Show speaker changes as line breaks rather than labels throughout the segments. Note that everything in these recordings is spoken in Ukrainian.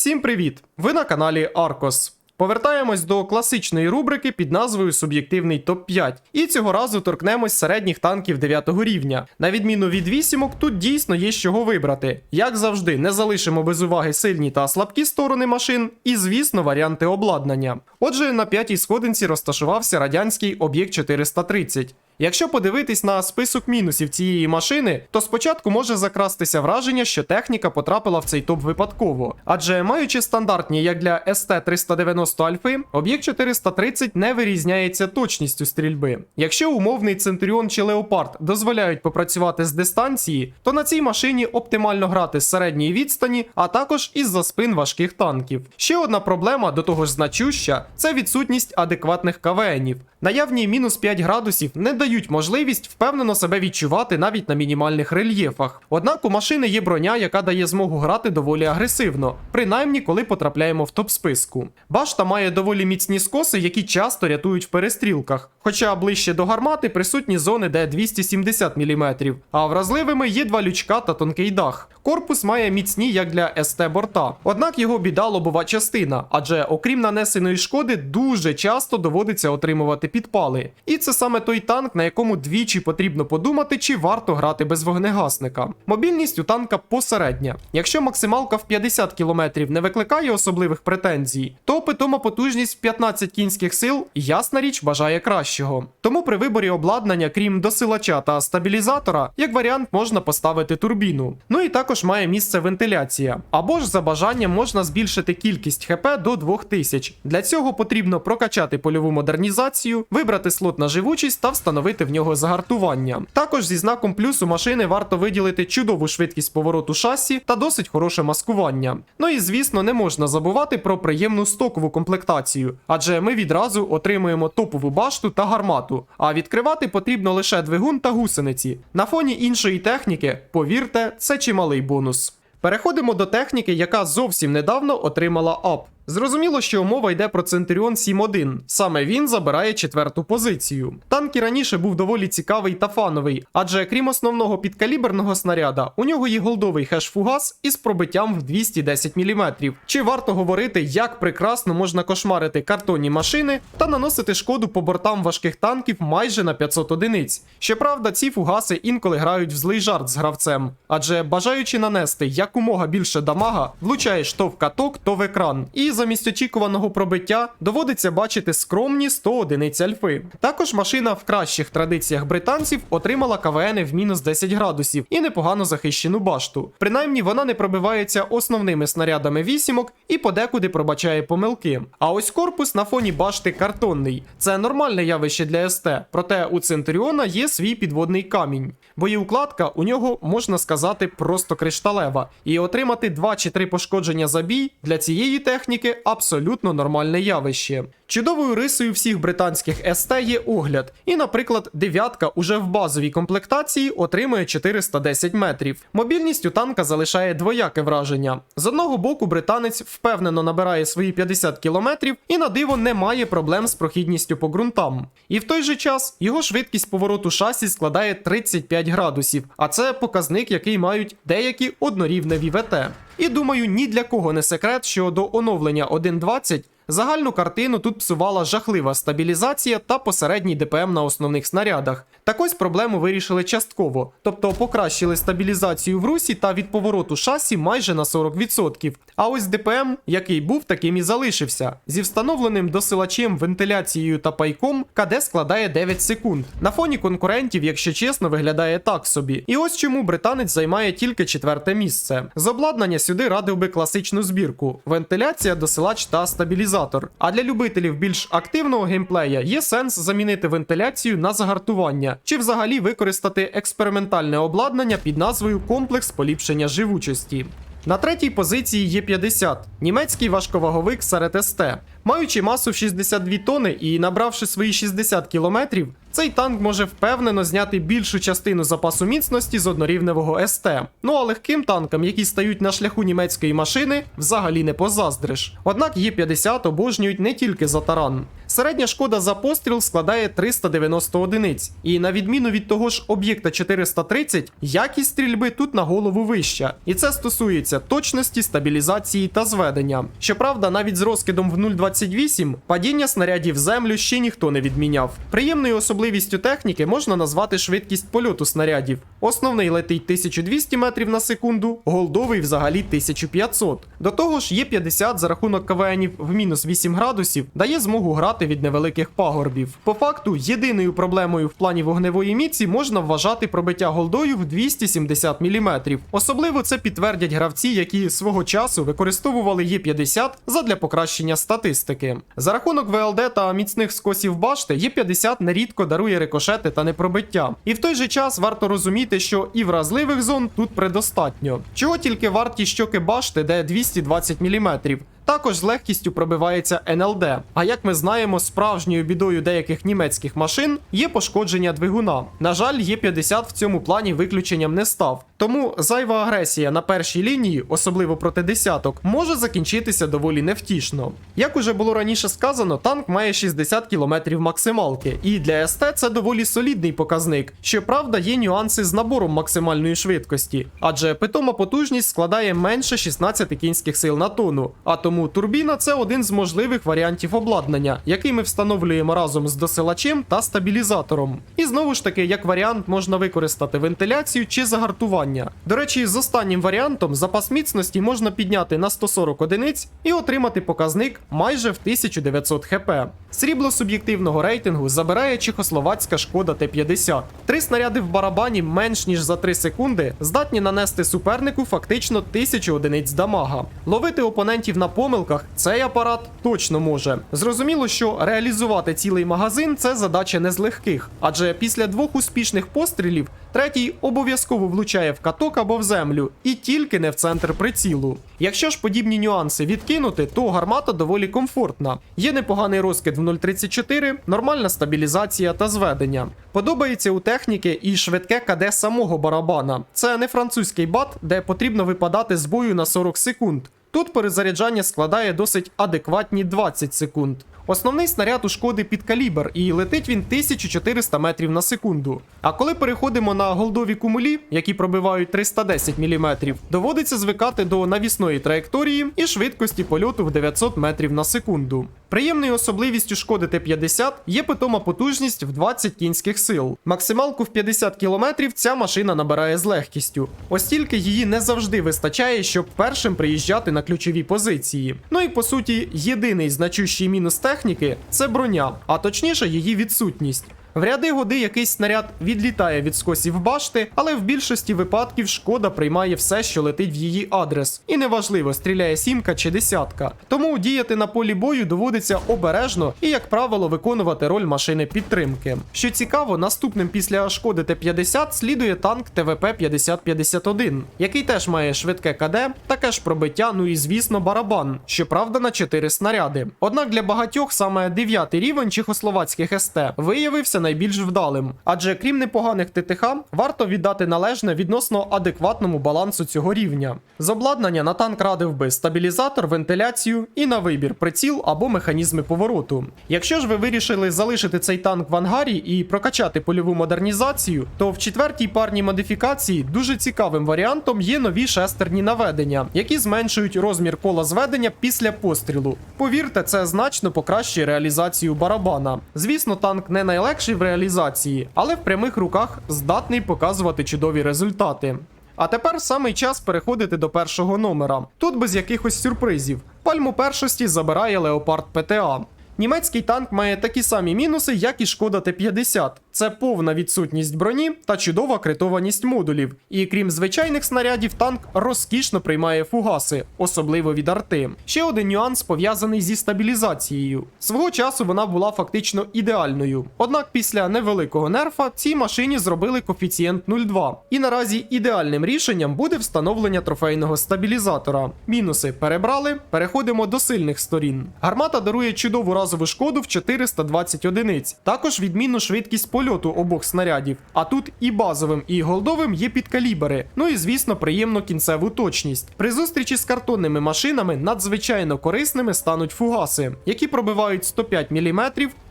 Всім привіт! Ви на каналі Аркос. Повертаємось до класичної рубрики під назвою Суб'єктивний топ-5. І цього разу торкнемось середніх танків 9 рівня. На відміну від вісімок, тут дійсно є з чого вибрати. Як завжди, не залишимо без уваги сильні та слабкі сторони машин, і, звісно, варіанти обладнання. Отже, на п'ятій сходинці розташувався радянський об'єкт 430. Якщо подивитись на список мінусів цієї машини, то спочатку може закрастися враження, що техніка потрапила в цей топ випадково. Адже маючи стандартні як для СТ-390 Альфи, об'єкт 430 не вирізняється точністю стрільби. Якщо умовний Центуріон чи Леопард дозволяють попрацювати з дистанції, то на цій машині оптимально грати з середньої відстані, а також із-за спин важких танків. Ще одна проблема, до того ж значуща, це відсутність адекватних КВНів. Наявні мінус 5 градусів не дають можливість впевнено себе відчувати навіть на мінімальних рельєфах. Однак у машини є броня, яка дає змогу грати доволі агресивно, принаймні коли потрапляємо в топ-списку. Башта має доволі міцні скоси, які часто рятують в перестрілках. Хоча ближче до гармати присутні зони, де 270 мм, а вразливими є два лючка та тонкий дах. Корпус має міцні як для СТ борта. Однак його біда лобова частина, адже окрім нанесеної шкоди, дуже часто доводиться отримувати підпали. І це саме той танк, на якому двічі потрібно подумати, чи варто грати без вогнегасника. Мобільність у танка посередня. Якщо максималка в 50 км не викликає особливих претензій, то питома потужність в 15 кінських сил, ясна річ, бажає кращого. Тому при виборі обладнання, крім досилача та стабілізатора, як варіант можна поставити турбіну. Ну і також має місце вентиляція. Або ж за бажанням можна збільшити кількість ХП до 2000. Для цього потрібно прокачати польову модернізацію, вибрати слот на живучість та встановити в нього загартування. Також зі знаком плюс у машини варто виділити чудову швидкість повороту шасі та досить хороше маскування. Ну і звісно, не можна забувати про приємну стокову комплектацію, адже ми відразу отримуємо топову башту та гармату. А відкривати потрібно лише двигун та гусениці. На фоні іншої техніки, повірте, це чималий бонус. Переходимо до техніки, яка зовсім недавно отримала ап. Зрозуміло, що мова йде про Centurion 7.1. Саме він забирає четверту позицію. Танк і раніше був доволі цікавий та фановий, адже крім основного підкаліберного снаряда, у нього є голдовий хеш-фугас із пробиттям в 210 мм. Чи варто говорити, як прекрасно можна кошмарити картонні машини та наносити шкоду по бортам важких танків майже на 500 одиниць. Щоправда, ці фугаси інколи грають в злий жарт з гравцем, адже бажаючи нанести якомога більше дамага, влучаєш то в каток, то в екран. І замість очікуваного пробиття доводиться бачити скромні 100 одиниць альфи. Також машина в кращих традиціях британців отримала КВН в мінус 10 градусів і непогано захищену башту. Принаймні вона не пробивається основними снарядами вісімок і подекуди пробачає помилки. А ось корпус на фоні башти картонний. Це нормальне явище для СТ, проте у Центуріона є свій підводний камінь. Боєукладка у нього можна сказати просто кришталева, і отримати 2 чи 3 пошкодження за бій для цієї техніки абсолютно нормальне явище. Чудовою рисою всіх британських СТ є огляд, і, наприклад, дев'ятка уже в базовій комплектації отримує 410 метрів. Мобільність у танка залишає двояке враження. З одного боку, британець впевнено набирає свої 50 кілометрів і на диво не має проблем з прохідністю по ґрунтам. І в той же час його швидкість повороту шасі складає 35 градусів, а це показник, який мають деякі однорівневі ВТ. І думаю, ні для кого не секрет, що до оновлення 1.20 Загальну картину тут псувала жахлива стабілізація та посередній ДПМ на основних снарядах. Так ось проблему вирішили частково, тобто покращили стабілізацію в русі та від повороту шасі майже на 40%. А ось ДПМ, який був, таким і залишився. Зі встановленим досилачем, вентиляцією та пайком КД складає 9 секунд. На фоні конкурентів, якщо чесно, виглядає так собі. І ось чому британець займає тільки четверте місце. З обладнання сюди радив би класичну збірку: вентиляція, досилач та стабілізатор. А для любителів більш активного геймплея є сенс замінити вентиляцію на загартування, чи взагалі використати експериментальне обладнання під назвою комплекс поліпшення живучості. На третій позиції є 50 німецький важковаговик серед СТ. Маючи масу в 62 тони і набравши свої 60 кілометрів, цей танк може впевнено зняти більшу частину запасу міцності з однорівневого СТ. Ну а легким танкам, які стають на шляху німецької машини, взагалі не позаздриш. Однак Є50 обожнюють не тільки за таран. Середня шкода за постріл складає 390 одиниць, і на відміну від того ж об'єкта 430, якість стрільби тут на голову вища. І це стосується точності, стабілізації та зведення. Щоправда, навіть з розкидом в 0,28 падіння снарядів в землю ще ніхто не відміняв. Приємною особливістю техніки можна назвати швидкість польоту снарядів. Основний летить 1200 метрів на секунду, голдовий взагалі 1500. До того ж, є 50 за рахунок КВНів в мінус 8 градусів, дає змогу грати від невеликих пагорбів. По факту, єдиною проблемою в плані вогневої міці можна вважати пробиття голдою в 270 мм. Особливо це підтвердять гравці, які свого часу використовували Є50 задля покращення статистики. За рахунок ВЛД та міцних скосів башти, Є50 нерідко дарує рикошети та непробиття. І в той же час варто розуміти, що і вразливих зон тут предостатньо. Чого тільки варті щоки башти, де 220 мм. Також з легкістю пробивається НЛД. А як ми знаємо, справжньою бідою деяких німецьких машин є пошкодження двигуна. На жаль, Є50 в цьому плані виключенням не став. Тому зайва агресія на першій лінії, особливо проти десяток, може закінчитися доволі невтішно. Як уже було раніше сказано, танк має 60 км максималки, і для СТ це доволі солідний показник. Щоправда, є нюанси з набором максимальної швидкості, адже питома потужність складає менше 16 кінських сил на тонну, а тому турбіна це один з можливих варіантів обладнання, який ми встановлюємо разом з досилачем та стабілізатором. І знову ж таки, як варіант, можна використати вентиляцію чи загартування. До речі, з останнім варіантом запас міцності можна підняти на 140 одиниць і отримати показник майже в 1900 хп. Срібло суб'єктивного рейтингу забирає чехословацька шкода Т-50. Три снаряди в барабані менш ніж за 3 секунди здатні нанести супернику фактично 1000 одиниць дамага. Ловити опонентів на помилках цей апарат точно може. Зрозуміло, що реалізувати цілий магазин це задача не з легких, адже після двох успішних пострілів третій обов'язково влучає в каток або в землю, і тільки не в центр прицілу. Якщо ж подібні нюанси відкинути, то гармата доволі комфортна. Є непоганий розкид в 0,34, нормальна стабілізація та зведення. Подобається у техніки і швидке КД самого барабана. Це не французький бат, де потрібно випадати з бою на 40 секунд. Тут перезаряджання складає досить адекватні 20 секунд. Основний снаряд у шкоди під калібр, і летить він 1400 метрів на секунду. А коли переходимо на голдові кумулі, які пробивають 310 мм, доводиться звикати до навісної траєкторії і швидкості польоту в 900 метрів на секунду. Приємною особливістю шкоди Т-50 є питома потужність в 20 кінських сил. Максималку в 50 км ця машина набирає з легкістю. Ось тільки її не завжди вистачає, щоб першим приїжджати на ключові позиції. Ну і по суті, єдиний значущий мінус техніки це броня, а точніше її відсутність. В ряди годи якийсь снаряд відлітає від скосів башти, але в більшості випадків шкода приймає все, що летить в її адрес. І неважливо, стріляє сімка чи десятка. Тому діяти на полі бою доводиться обережно і, як правило, виконувати роль машини підтримки. Що цікаво, наступним після шкоди Т-50 слідує танк ТВП-5051, який теж має швидке КД, таке ж пробиття, ну і звісно, барабан, щоправда, на 4 снаряди. Однак для багатьох саме 9 рівень чехословацьких СТ виявився найбільш вдалим, адже крім непоганих ТТХ, варто віддати належне відносно адекватному балансу цього рівня. З обладнання на танк радив би стабілізатор, вентиляцію і на вибір приціл або механізми повороту. Якщо ж ви вирішили залишити цей танк в ангарі і прокачати польову модернізацію, то в четвертій парній модифікації дуже цікавим варіантом є нові шестерні наведення, які зменшують розмір кола зведення після пострілу. Повірте, це значно покращує реалізацію барабана. Звісно, танк не найлегший в реалізації, але в прямих руках здатний показувати чудові результати. А тепер самий час переходити до першого номера. Тут без якихось сюрпризів. Пальму першості забирає Леопард ПТА. Німецький танк має такі самі мінуси, як і шкода Т-50. Це повна відсутність броні та чудова критованість модулів. І крім звичайних снарядів, танк розкішно приймає фугаси, особливо від арти. Ще один нюанс пов'язаний зі стабілізацією. Свого часу вона була фактично ідеальною. Однак після невеликого нерфа цій машині зробили коефіцієнт 0,2. І наразі ідеальним рішенням буде встановлення трофейного стабілізатора. Мінуси перебрали, переходимо до сильних сторін. Гармата дарує чудову разову базову шкоду в 420 одиниць. Також відмінну швидкість польоту обох снарядів. А тут і базовим, і голдовим є підкалібери. Ну і звісно, приємно кінцеву точність. При зустрічі з картонними машинами надзвичайно корисними стануть фугаси, які пробивають 105 мм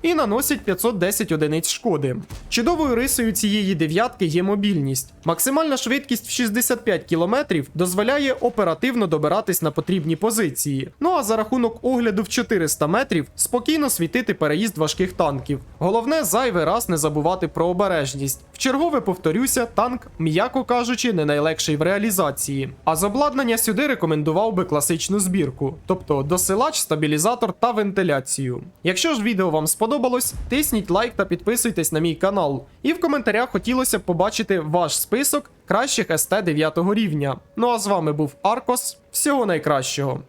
і наносять 510 одиниць шкоди. Чудовою рисою цієї дев'ятки є мобільність. Максимальна швидкість в 65 км дозволяє оперативно добиратись на потрібні позиції. Ну а за рахунок огляду в 400 метрів спокійно світити переїзд важких танків. Головне зайвий раз не забувати про обережність. Вчергове повторюся, танк, м'яко кажучи, не найлегший в реалізації. А з обладнання сюди рекомендував би класичну збірку, тобто досилач, стабілізатор та вентиляцію. Якщо ж відео вам сподобалось, тисніть лайк та підписуйтесь на мій канал. І в коментарях хотілося б побачити ваш список кращих СТ 9 рівня. Ну а з вами був Аркос. Всього найкращого.